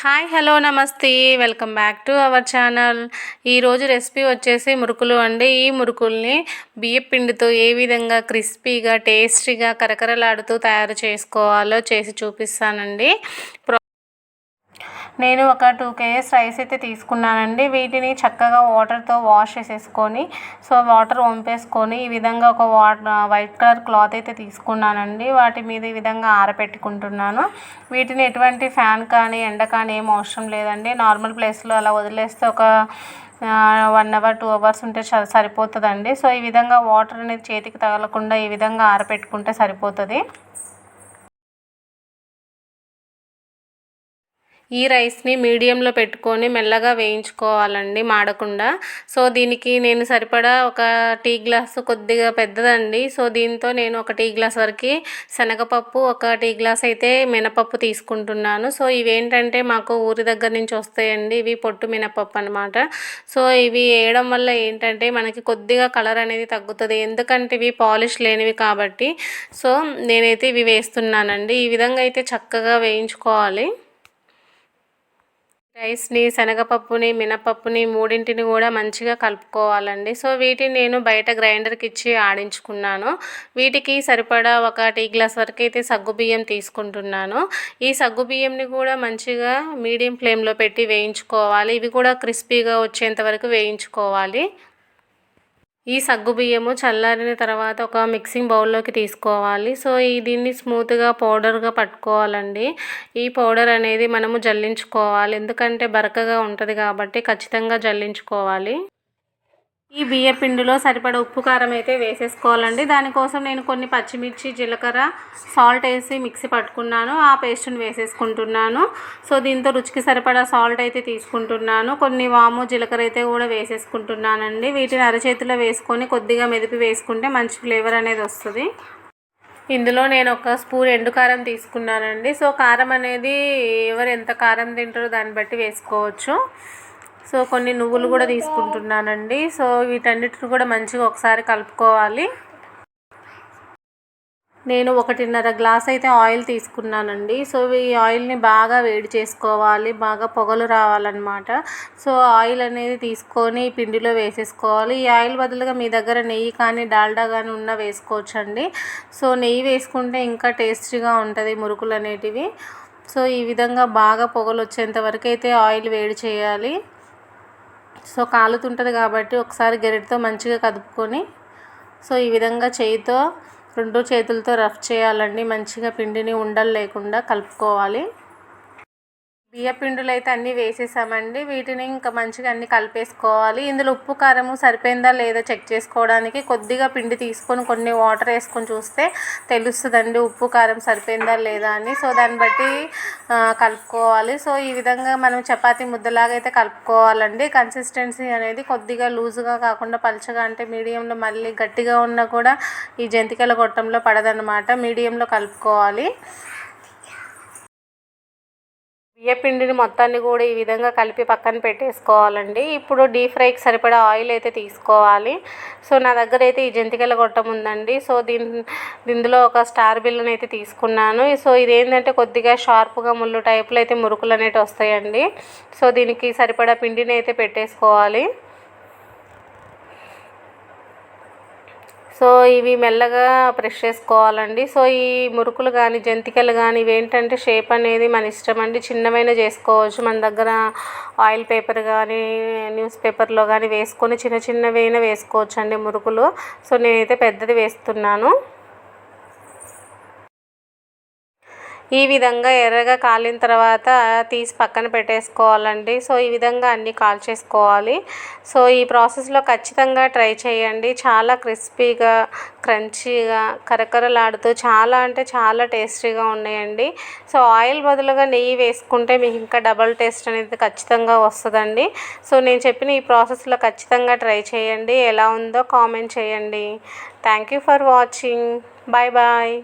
Hi hello namaste welcome back to our channel ఈరోజు recipe వచ్చేసి మురుకులు అండి. ఈ మురుకుల్ని బియ్య పిండితో ఏ విధంగా క్రిస్పీగా టేస్టీగా కరకరలాడుతూ తయారు చేసుకోవాలో చేసి చూపిస్తానండి. నేను ఒక టూ కేజెస్ రైస్ అయితే తీసుకున్నానండి. వీటిని చక్కగా వాటర్తో వాష్ చేసేసుకొని సో వాటర్ వంపేసుకొని ఈ విధంగా ఒక వాటర్ వైట్ కలర్ క్లాత్ అయితే తీసుకున్నానండి. వాటి మీద ఈ విధంగా ఆరబెట్టుకుంటున్నాను వీటిని ఎటువంటి ఫ్యాన్ కానీ ఎండ కానీ ఏం అవసరం లేదండి. నార్మల్ ప్లేస్లో అలా వదిలేస్తే ఒక వన్ అవర్ టూ అవర్స్ ఉంటే సరిపోతుందండి. సో ఈ విధంగా వాటర్ అనేది చేతికి తగలకుండా ఈ విధంగా ఆరపెట్టుకుంటే సరిపోతుంది. ఈ రైస్ని మీడియంలో పెట్టుకొని మెల్లగా వేయించుకోవాలండి మాడకుండా. సో దీనికి నేను సరిపడా ఒక టీ గ్లాసు కొద్దిగా పెద్దదండి. సో దీంతో నేను ఒక టీ గ్లాస్ వరకు శనగపప్పు ఒక టీ గ్లాస్ అయితే మినపప్పు తీసుకుంటున్నాను. సో ఇవేంటంటే మాకు ఊరి దగ్గర నుంచి వస్తాయండి. ఇవి పొట్టు మినపప్పు అనమాట సో ఇవి వేయడం వల్ల ఏంటంటే మనకి కొద్దిగా కలర్ అనేది తగ్గుతుంది. ఎందుకంటే ఇవి పాలిష్ లేనివి కాబట్టి. సో నేనైతే ఇవి వేస్తున్నానండి. ఈ విధంగా అయితే చక్కగా వేయించుకోవాలి. రైస్ని శనగపప్పుని మినపప్పుని మూడింటిని కూడా మంచిగా కలుపుకోవాలండి. సో వీటిని నేను బయట గ్రైండర్కి ఇచ్చి ఆడించుకున్నాను. వీటికి సరిపడా ఒక టీ గ్లాస్ వరకు అయితే సగ్గుబియ్యం తీసుకుంటున్నాను. ఈ సగ్గుబియ్యంని కూడా మంచిగా మీడియం ఫ్లేమ్లో పెట్టి వేయించుకోవాలి. ఇవి కూడా క్రిస్పీగా వచ్చేంత వరకు వేయించుకోవాలి. ఈ సగ్గు బియ్యము చల్లారిన తర్వాత ఒక మిక్సింగ్ బౌల్లోకి తీసుకోవాలి. సో ఈ దీన్ని స్మూత్గా పౌడర్గా పట్టుకోవాలండి. ఈ పౌడర్ అనేది మనము జల్లించుకోవాలి. ఎందుకంటే బరకగా ఉంటుంది కాబట్టి ఖచ్చితంగా జల్లించుకోవాలి. ఈ బియ్య పిండిలో సరిపడ ఉప్పు కారం అయితే వేసేసుకోవాలండి. దానికోసం నేను కొన్ని పచ్చిమిర్చి జీలకర్ర సాల్ట్ వేసి మిక్సీ పట్టుకున్నాను. ఆ పేస్ట్ని వేసేసుకుంటున్నాను. సో దీంతో రుచికి సరిపడా సాల్ట్ అయితే తీసుకుంటున్నాను. కొన్ని వాము జీలకర్ర అయితే కూడా వేసేసుకుంటున్నానండి. వీటిని అరచేతిలో వేసుకొని కొద్దిగా మెదిపి వేసుకుంటే మంచి ఫ్లేవర్ అనేది వస్తుంది. ఇందులో నేను ఒక స్పూన్ ఎండు కారం తీసుకున్నానండి. సో కారం అనేది ఎవరు ఎంత కారం తింటారో దాన్ని బట్టి వేసుకోవచ్చు. సో కొన్ని నువ్వులు కూడా తీసుకుంటున్నానండి. సో వీటన్నిటిని కూడా మంచిగా ఒకసారి కలుపుకోవాలి. నేను ఒకటిన్నర గ్లాస్ అయితే ఆయిల్ తీసుకున్నానండి. సో ఈ ఆయిల్ని బాగా వేడి చేసుకోవాలి. బాగా పొగలు రావాలన్నమాట. సో ఆయిల్ అనేది తీసుకొని పిండిలో వేసేసుకోవాలి. ఈ ఆయిల్ బదులుగా మీ దగ్గర నెయ్యి కానీ డాల్డా కానీ ఉన్న వేసుకోవచ్చండి. సో నెయ్యి వేసుకుంటే ఇంకా టేస్టీగా ఉంటుంది మురుకులు అనేటివి సో ఈ విధంగా బాగా పొగలు వచ్చేంత వరకు అయితే ఆయిల్ వేడి చేయాలి. సో కాలుతుంటుంది కాబట్టి ఒకసారి గరిటతో మంచిగా కదుపుకొని సో ఈ విధంగా చేయితో రెండు చేతులతో రఫ్ చేయాలండి. మంచిగా పిండిని ఉండలు లేకుండా కలుపుకోవాలి. బియ్యపిండులు అయితే అన్నీ వేసేసామండి. వీటిని ఇంకా మంచిగా అన్నీ కలిపేసుకోవాలి. ఇందులో ఉప్పు కారము సరిపోయిందా లేదా చెక్ చేసుకోవడానికి కొద్దిగా పిండి తీసుకొని కొన్ని వాటర్ వేసుకొని చూస్తే తెలుస్తుందండి ఉప్పు కారం సరిపోయిందా లేదా అని. సో దాన్ని బట్టి కలుపుకోవాలి. సో ఈ విధంగా మనం చపాతి ముద్దలాగా అయితే కలుపుకోవాలండి. కన్సిస్టెన్సీ అనేది కొద్దిగా లూజుగా కాకుండా పలుచగా అంటే మీడియంలో మళ్ళీ గట్టిగా ఉన్నా కూడా ఈ జంతికల గొట్టంలో పడదనమాట మీడియంలో కలుపుకోవాలి. బియ్యపిండిని మొత్తాన్ని కూడా ఈ విధంగా కలిపి పక్కన పెట్టేసుకోవాలండి. ఇప్పుడు డీప్ ఫ్రైకి సరిపడా ఆయిల్ అయితే తీసుకోవాలి. సో నా దగ్గర అయితే ఈ జంతికల గొట్టం ఉందండి. సో దీని ఇందులో ఒక స్టార్ బిల్లుని అయితే తీసుకున్నాను. సో ఇదేంటంటే కొద్దిగా షార్ప్గా ముళ్ళు టైప్లో అయితే మురుకులు అనేవి వస్తాయండి. సో దీనికి సరిపడా పిండిని అయితే పెట్టేసుకోవాలి. సో ఇవి మెల్లగా ప్రెష్ చేసుకోవాలండి. సో ఈ మురుకులు కానీ జంతికలు కానీ ఇవి ఏంటంటే షేప్ అనేది మన ఇష్టం అండి. చిన్నవైన చేసుకోవచ్చు. మన దగ్గర ఆయిల్ పేపర్ కానీ న్యూస్ పేపర్లో కానీ వేసుకొని చిన్న చిన్నవైనా వేసుకోవచ్చు అండి మురుకులు. సో నేనైతే పెద్దది వేస్తున్నాను. ఈ విధంగా ఎర్రగా కాలిన తర్వాత తీసి పక్కన పెట్టేసుకోవాలండి. సో ఈ విధంగా అన్నీ కాల్చేసుకోవాలి. సో ఈ ప్రాసెస్లో ఖచ్చితంగా ట్రై చేయండి. చాలా క్రిస్పీగా క్రంచీగా కరకరలాడుతూ చాలా అంటే చాలా టేస్టీగా ఉన్నాయండి. సో ఆయిల్ బదులుగా నెయ్యి వేసుకుంటే మీకు ఇంకా డబల్ టేస్ట్ అనేది ఖచ్చితంగా వస్తుందండి. సో నేను చెప్పిన ఈ ప్రాసెస్లో ఖచ్చితంగా ట్రై చేయండి. ఎలా ఉందో కామెంట్ చేయండి. Thank you for watching. Bye bye.